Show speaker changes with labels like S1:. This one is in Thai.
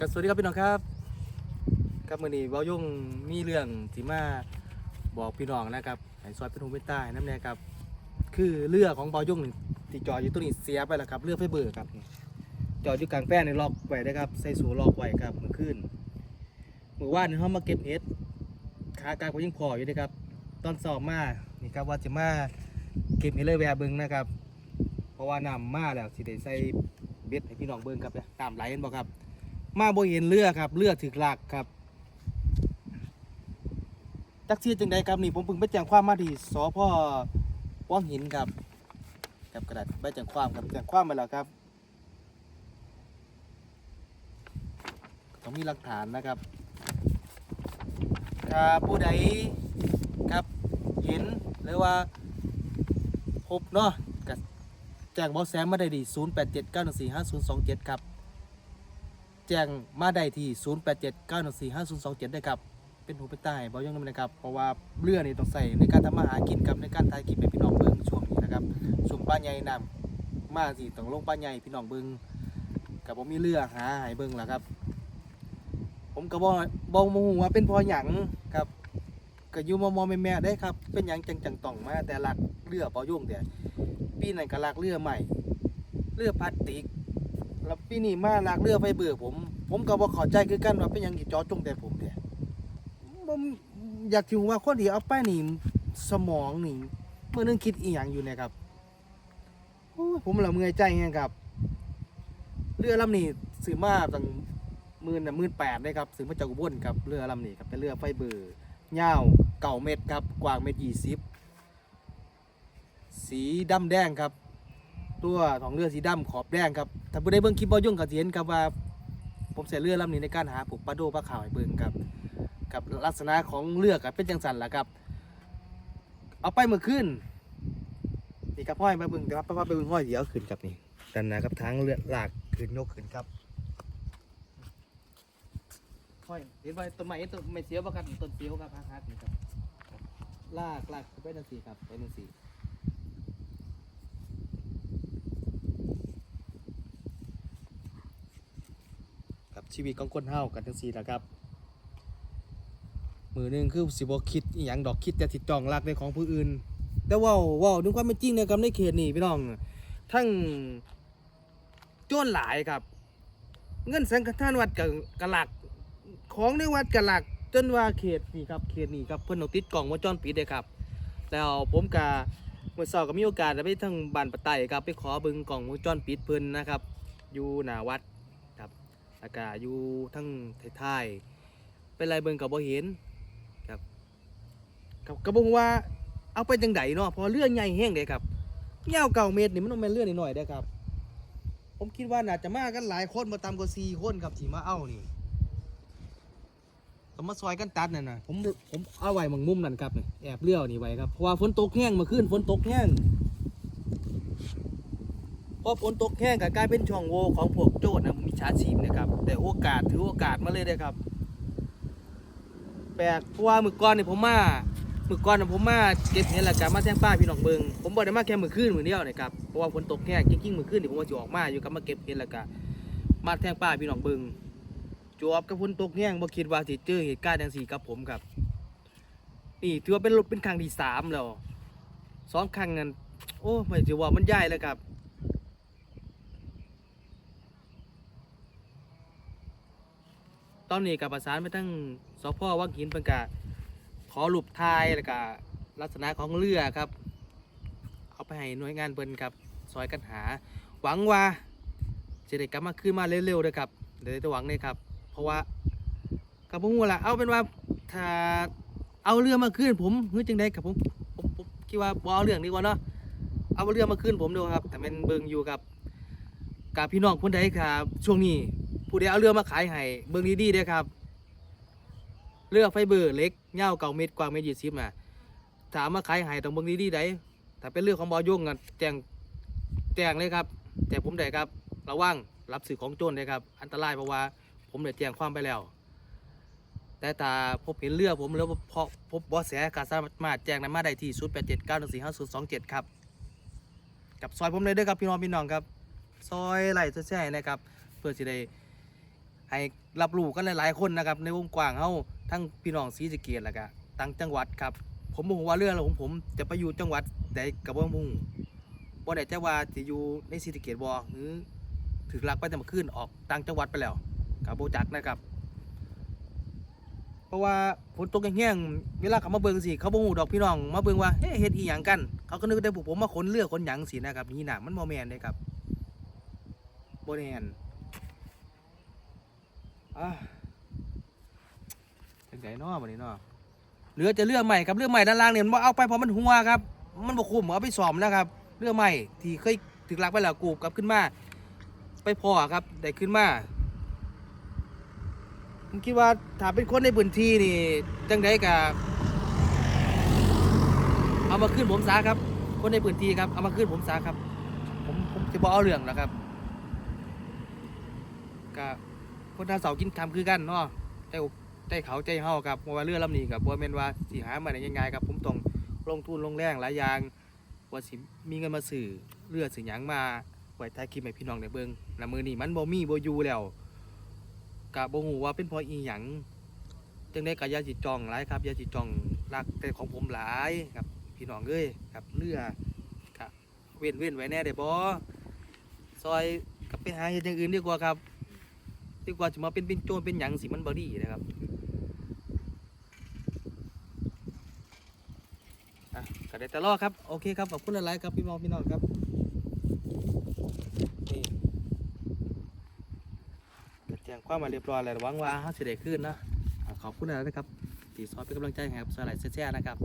S1: ครับสวัสดีครับพี่น้องครับครับมื่อนี้เบายุ่งมีเรื่องที่มาบอกพี่น้องนะครับให้ซอยเป็นหูเป็นใต้น้ำแน่ครับคือเรือของเบายุ่งนี่ที่จอดอยู่ตัวนี้เสียไปแล้วครับเรือไฟเบอร์ครับจอดอยู่กลางแป้นในล็อกไว้นะครับใส่สูล็อกไว้ครับเมื่อคืนเมื่อวานนี้เขามาเก็บเห็ดขากลางก็ยังพออยู่นะครับ ตอนสอบมานี่ครับว่าจะมาเก็บเห็ดเลยแวะเบิงนะครับ เพราะว่าน้ำมาแล้วสิได้ใส่เบ็ดให้พี่น้องเบิงครับเนี่ยน้ำไหลเห็นบ่ครับ มาบ่เห็นเรือครับเรือถึกหลักครับจักเสียจังใดครับนี่ผมเพิ่งไปแจ้งความมาที่สพว่องหินครับกับกระดาษใบแจ้งความครับแจ้งความไปแล้วครับต้องมีหลักฐานนะครับถ้าผู้ใดครับเห็นหรือว่าพบเนาะก็แจ้งเบาะแสมาได้ดี 0879145027 ครับ แจ้งมาได้ที่ 0879145027ได้ครับ เป็นหูเป็นตาให้เบาย่งนำนะครับ เพราะว่าเรือนี่ต้องใส่ในการทำมาหากินครับในการถ่ายคลิปให้พี่น้องเบิ่งช่วงนี้นะครับช่วงป้าใหญ่นำมาสิต้องลงป้าใหญ่พี่น้องเบิ่งกับผมมีเรือหาให้เบิ่งแล้วครับ ผมก็บ่บ่ฮู้ว่าเป็นพอหยังครับก็อยู่มอมอแม่ๆได้ครับ เป็นหยังจังจังต้องมาแต่ลักเรือเบายุ่งแต่ปีนั้นก็ลักเรือใหม่เรือพลาสติก แล้วปีนี้มาลากเรือไฟเบื่อผม ผมก็บ่เข้าใจคือกันว่าเป็นหยังสิเจอจงแต่ผมเนี่ยผมอยากคิดว่าคนที่เอาไปนี่สมองนี่เมื่อนึงคิดอีหยังอยู่เนะครับโอ้ยผมละเมื่อยใจแฮงครับ เรือลำนี้ซื้อมาตั้งหมื่นน่ะหมื่นแปดเลยครับซื้อมาจากอุบลครับเรือลำนี้ครับเป็นเรือไฟเบอร์ยาวเก่าเม็ดครับกว้างเม็ดยี่สิบสีดำแดงครับ ตัวของเรือสีดำขอบแดงครับ ถ้าผู้ใดเบิ่งคลิปบ่ยุ่งกับสิเห็นครับว่า ผมใส่เรือลำนี้ในการหาปลูกปลาโดปลาขาวให้เบิ่งครับกับลักษณะของเรือกับเป็นจังสันล่ะครับ เอาไปเมื่อคืนนี่ครับห้อยมาเบิ่งแต่ว่าป้าไปเบิ่งห้อยเดี๋ยวขึ้นครับนี่ดันนะครับทางเรือลากขึ้นยกขึ้นครับห้อยเห็นว่าต้นไม้ต้นไม้เสียวบ่ครับต้นเสียวครับฮักๆนี่ครับลากลากไปจังซี่ครับไปจังซี่ ชีวิตของคนเฮากันทั้งสี่แหละครับ มือหนึ่งคือสิบคิดอหย่างดอกคิดแต่ติดจองรักในของผู้อื่น แต่ว่าว่าด้วยความเป็นจริงนะครับในเขตนี่พี่น้อง ทั้งโจรหลายครับ เงินสังฆทานวัดกับกะหลักของในวัดกะหลักจนว่าเขตนี่ครับเขตนี่ครับเพิ่นเอาติดกล่องวงจรปิดเลยครับ แล้วผมกะเมื่อเช้าก็มีโอกาสได้ไปทางบ้านปะไตครับไปขอเบิ่งกล่องวงจรปิดเพิ่นนะครับ อยู่หน้าวัด อากาศอยู่ทั้งท้ายๆเป็นไรเบิ่งกับบ่เห็นครับกับกระบงว่าเอาไปจังไดเนาะเพอเรื่อใหญ่แห้งเด้ครับยาวเก่าเมตรนี่มันต้องเป็นเรือนิดหน่อยๆเด้ครับ ผมคิดว่าน่าจะมากันหลายคนมาตามกว่าสี่คนครับที่มาเอานี่ต้งมาซอยกันตัดนั่นนะผมผมเอาไว้หมองมุมนั่นครับนี่แอบเลี้ยวนี่ไว้ครับเพราะว่าฝนตกแห้งมื่อคืนฝนตกแห้ง พอฝนตกแห้งก็กลายเป็นช่องโหว่ของพวกโจรนะมีชาชีพนะครับ แต่โอกาสถือโอกาสมาเลยเลยครับ แปลกเพราะว่ามือก่อนนี่ผมมามือก่อนน่ะผมมาเก็บเห็ดแล้วก็มาแทงป้าพี่น้องเบิงผมบ่ได้มาแค่มือคืนมือเดียวนะครับเพราะว่าฝนตกแห้งจริงๆมือคืนนี่ผมว่าจะออกมาอยู่กับมาเก็บเห็ดแล้วก็มาแทงป้าพี่น้องเบิงจวบกับฝนตกแห้งบ่คิดว่าสิเจอเหตุการณ์จังซี่กับผมครับนี่ถือว่าเป็นรถเป็นครั้งที่สามแล้วสองครั้งนั้นโอ้ไม่ถือว่ามันใหญ่แล้วครับ ตอนนี้กับประสานไปทั้งสพวังหินเป็นกะขอรูปถ่ายแล้วก็ลักษณะของเรือครับ เอาไปให้หน่วยงานเพิ่นครับซอยกันหา หวังว่าจะได้กลับมาขึ้นมาเร็วๆเลยครับเดี๋ยวจะหวังเลยครับ เพราะว่ากับผมว่าละเอาเป็นว่าถ้าเอาเรือมาขึ้นผมเฮ้ยจังได้กับผมผมผมคิดว่าบ่เอาเรื่องดีกว่าเนาะเอาเรือมาขึ้นผมดูครับแต่เป็นเบิงอยู่กับกับพี่น้องคนใดครับ ช่วงนี้ ผู้ใดเอาเรือมาขายให้เบิ่งดีๆเด้อครับ เรือไฟเบอร์เล็กยาเก่าเม็ดกว้างเม็ดยี่สิบน่ะถามมาขายให้ต้องเบิ่งดีๆได้ถ้าเป็นเรื่องของบอยงกันแจ้งแจ้งเลยครับแต่ผมได้ครับ ระวังรับสื่อของโจรเลยครับ อันตรายเพราะว่าผมได้แจ้งความไปแล้ว แต่ถ้าพบเห็นเรือผมแล้วพอพบบอแสก็สามารถแจ้งได้มาได้ที่0 8 7 9 1 4 5 0 2 7ครับกับซอยผมเลยเด้อครับพี่น้องพี่น้องครับ ซอยไหลแช่นะครับ เพื่อจะได้ ให้รับรู้กันหลายๆคนนะครับในวงกว้างเฮาทั้งพี่น้องศรีสะเกษแล้วก็ต่างจังหวัดครับ ผมบ่ฮู้ว่าเรื่องของผมจะไปอยู่จังหวัดใดก็บ่ฮู้บ่ได้แต่ว่าสิอยู่ในศรีสะเกษบ่หรือถึกลักไปแต่มื่อคืนออกต่างจังหวัดไปแล้วก็บ่จักนะครับ เพราะว่าฝนตกแห้งๆเวลาเขามาเบิ่งสิเขาบ่ฮู้ดอกพี่น้อง มาเบิ่งว่าเฮ้เฮ็ดอีหยังกัน เขาก็นึกแต่พวกผมมาขนเรือขนหยังสินะครับนี่น่ะมันบ่แม่นเด้ครับบ่แม่น จังไดเนาะบัดนี้เนาะเรือจะเรือใหม่ครับเรือใหม่ด้านล่างเนี่ยมันบ่เอาไปเพราะมันหัวครับ มันบ่คุ้มเอาไปซ่อมแล้วครับ เรือใหม่ที่เคยถึกลักไปแล้วกูกลับขึ้นมา ไปพอครับได้ขึ้นมาผมคิดว่าถ้าเป็นคนในพื้นที่นี่จังไดกะเอามาขึ้นผมซาครับ คนในพื้นที่ครับเอามาขึ้นผมซาครับ ผมผมจะบอกเอาเรื่องนะครับกะ คนทาเสากินคำคือกันเนาะใจอกใจเขาใจเฮาครับเพราะว่าเรือลำนี้กับบัวเมนว่าสิหามาได้ง่ายๆครับผมต้องลงทุนลงแรงหลายอย่างว่าสิมีเงินมาสื่อเรือสื่อหยังมาไว้ท้ายคลิปให้พี่น้องได้เบิ่งและมือนี้มันบ่มีบ่อยู่แล้วกะบ่ฮู้ว่าเป็นเพราะอีหยังจังได๋ก็อย่าสิจ้องหลายครับยาสิจ้องรักแต่ของผมหลายครับพี่น้องเอ้ยครับเรือครับเว้นเว้นไว้แน่ได้บ่ซอยกลับไปหาอย่างอื่นดีกว่าครับ ดีกว่าจะมาเป็นเป็นโจรเป็นหยังสิมันบ่ดีนะครับอะก็ได้แต่รอครับโอเคครับขอบคุณหลายๆครับพี่น้องพี่น้องครับนี่ก็แจ้งความมาเรียบร้อยแล้วหวังว่าเขาสิได้ขึ้นนะอ่าขอบคุณนะครับที่ซอยเป็นกำลังใจให้ครับสไลายเสียๆนะครับ